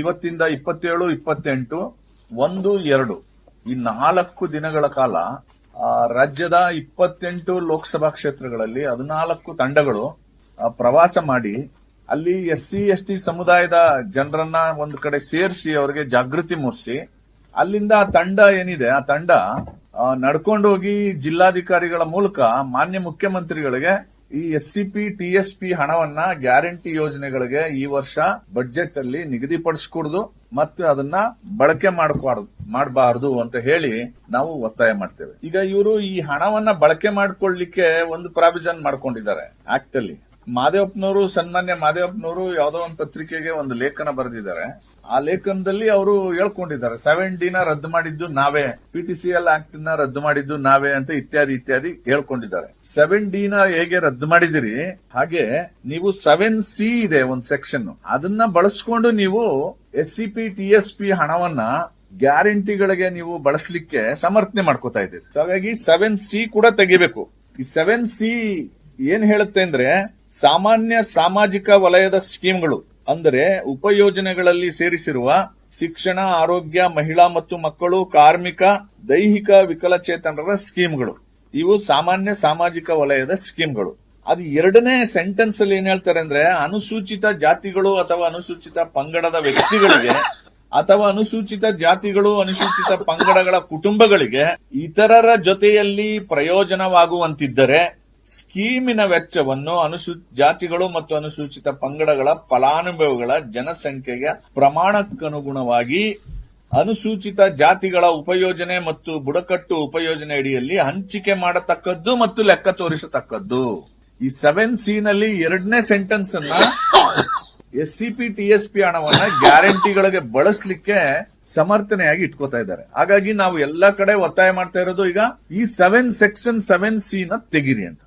ಇವತ್ತಿಂದ ಇಪ್ಪತ್ತೇಳು, ಇಪ್ಪತ್ತೆಂಟು, ಒಂದು, ಎರಡು. ಈ ನಾಲ್ಕು ದಿನಗಳ ಕಾಲ ರಾಜ್ಯದ ಇಪ್ಪತ್ತೆಂಟು ಲೋಕಸಭಾ ಕ್ಷೇತ್ರಗಳಲ್ಲಿ ಹದಿನಾಲ್ಕು ತಂಡಗಳು ಪ್ರವಾಸ ಮಾಡಿ, ಅಲ್ಲಿ ಎಸ್ ಸಿ ಎಸ್ ಟಿ ಸಮುದಾಯದ ಜನರನ್ನ ಒಂದು ಕಡೆ ಸೇರಿಸಿ, ಅವರಿಗೆ ಜಾಗೃತಿ ಮೂಡಿಸಿ, ಅಲ್ಲಿಂದ ಆ ತಂಡ ಏನಿದೆ, ಆ ತಂಡ ನಡ್ಕೊಂಡೋಗಿ ಜಿಲ್ಲಾಧಿಕಾರಿಗಳ ಮೂಲಕ ಮಾನ್ಯ ಮುಖ್ಯಮಂತ್ರಿಗಳಿಗೆ ಈ ಎಸ್ ಸಿ ಹಣವನ್ನ ಗ್ಯಾರಂಟಿ ಯೋಜನೆಗಳಿಗೆ ಈ ವರ್ಷ ಬಜೆಟ್ ಅಲ್ಲಿ ನಿಗದಿಪಡಿಸ್ಕೊಡುದು ಮತ್ತು ಅದನ್ನ ಬಳಕೆ ಮಾಡಬಾರ್ದು ಮಾಡಬಾರದು ಅಂತ ಹೇಳಿ ನಾವು ಒತ್ತಾಯ ಮಾಡ್ತೇವೆ. ಈಗ ಇವರು ಈ ಹಣವನ್ನ ಬಳಕೆ ಮಾಡ್ಕೊಳ್ಳಿಕ್ಕೆ ಒಂದು ಪ್ರಾವಿಷನ್ ಮಾಡ್ಕೊಂಡಿದ್ದಾರೆ ಆಕ್ಟ್ ಅಲ್ಲಿ. ಮಾದೇವಪ್ಪನವರು, ಸನ್ಮಾನ್ಯ ಮಾದೇವಪ್ಪನವರು ಯಾವುದೋ ಒಂದು ಪತ್ರಿಕೆಗೆ ಒಂದು ಲೇಖನ ಬರೆದಿದ್ದಾರೆ. ಆ ಲೇಖನದಲ್ಲಿ ಅವರು ಹೇಳ್ಕೊಂಡಿದ್ದಾರೆ ಸೆವೆನ್ ಡಿನ ರದ್ದು ಮಾಡಿದ್ದು ನಾವೇ ಪಿಟಿಸಿಎಲ್ ಆಕ್ಟ್ನ ರದ್ದು ಮಾಡಿದ್ದು ನಾವೇ ಅಂತ ಇತ್ಯಾದಿ ಇತ್ಯಾದಿ ಹೇಳ್ಕೊಂಡಿದ್ದಾರೆ. ಸೆವೆನ್ ಡಿ ನ ಹೇಗೆ ರದ್ದು ಮಾಡಿದಿರಿ? ಹಾಗೆ ನೀವು ಸೆವೆನ್ ಸಿ ಇದೆ ಒಂದು ಸೆಕ್ಷನ್ ಅದನ್ನ ಬಳಸ್ಕೊಂಡು ನೀವು S C P T S P ಹಣವನ್ನ ಗ್ಯಾರಂಟಿಗಳಿಗೆ ನೀವು ಬಳಸಲಿಕ್ಕೆ ಸಮರ್ಥನೆ ಮಾಡ್ಕೋತಾ ಇದ್ದೀರಿ. ಹಾಗಾಗಿ ಸೆವೆನ್ ಸಿ ಕೂಡ ತೆಗಿಬೇಕು. ಈ ಸೆವೆನ್ ಸಿ ಏನ್ ಹೇಳುತ್ತೆ ಅಂದ್ರೆ ಸಾಮಾನ್ಯ ಸಾಮಾಜಿಕ ವಲಯದ ಸ್ಕೀಮ್ಗಳು, ಅಂದರೆ ಉಪಯೋಜನೆಗಳಲ್ಲಿ ಸೇರಿಸಿರುವ ಶಿಕ್ಷಣ, ಆರೋಗ್ಯ, ಮಹಿಳಾ ಮತ್ತು ಮಕ್ಕಳು, ಕಾರ್ಮಿಕ, ದೈಹಿಕ ವಿಕಲಚೇತನರ ಸ್ಕೀಮ್ಗಳು. ಇವು ಸಾಮಾನ್ಯ ಸಾಮಾಜಿಕ ವಲಯದ ಸ್ಕೀಮ್ಗಳು. ಅದು ಎರಡನೇ ಸೆಂಟೆನ್ಸ್ ಅಲ್ಲಿ ಏನ್ ಹೇಳ್ತಾರೆ ಅಂದ್ರೆ, ಅನುಸೂಚಿತ ಜಾತಿಗಳು ಅಥವಾ ಅನುಸೂಚಿತ ಪಂಗಡದ ವ್ಯಕ್ತಿಗಳಿಗೆ ಅಥವಾ ಅನುಸೂಚಿತ ಜಾತಿಗಳು, ಅನುಸೂಚಿತ ಪಂಗಡಗಳ ಕುಟುಂಬಗಳಿಗೆ ಇತರರ ಜೊತೆಯಲ್ಲಿ ಪ್ರಯೋಜನವಾಗುವಂತಿದ್ದರೆ ಸ್ಕೀಮಿನ ವೆಚ್ಚವನ್ನು ಅನುಸೂ, ಜಾತಿಗಳು ಮತ್ತು ಅನುಸೂಚಿತ ಪಂಗಡಗಳ ಫಲಾನುಭವಿಗಳ ಜನಸಂಖ್ಯೆಯ ಪ್ರಮಾಣಕ್ಕನುಗುಣವಾಗಿ ಅನುಸೂಚಿತ ಜಾತಿಗಳ ಉಪಯೋಜನೆ ಮತ್ತು ಬುಡಕಟ್ಟು ಉಪಯೋಜನೆ ಅಡಿಯಲ್ಲಿ ಹಂಚಿಕೆ ಮಾಡತಕ್ಕದ್ದು ಮತ್ತು ಲೆಕ್ಕ ತೋರಿಸತಕ್ಕದ್ದು. ಈ ಸೆವೆನ್ ಸಿ ನಲ್ಲಿ ಎರಡನೇ ಸೆಂಟೆನ್ಸ್ ಅನ್ನ S C P T S P ಹಣವನ್ನ ಗ್ಯಾರಂಟಿಗಳಿಗೆ ಬಳಸಲಿಕ್ಕೆ ಸಮರ್ಥನೆಯಾಗಿ ಇಟ್ಕೋತಾ ಇದ್ದಾರೆ. ಹಾಗಾಗಿ ನಾವು ಎಲ್ಲಾ ಕಡೆ ಒತ್ತಾಯ ಮಾಡ್ತಾ ಇರೋದು ಈಗ ಈ ಸೆವೆನ್ ಸೆಕ್ಷನ್ ಸೆವೆನ್ ಸಿ ನ ತೆಗಿರಿ ಅಂತ.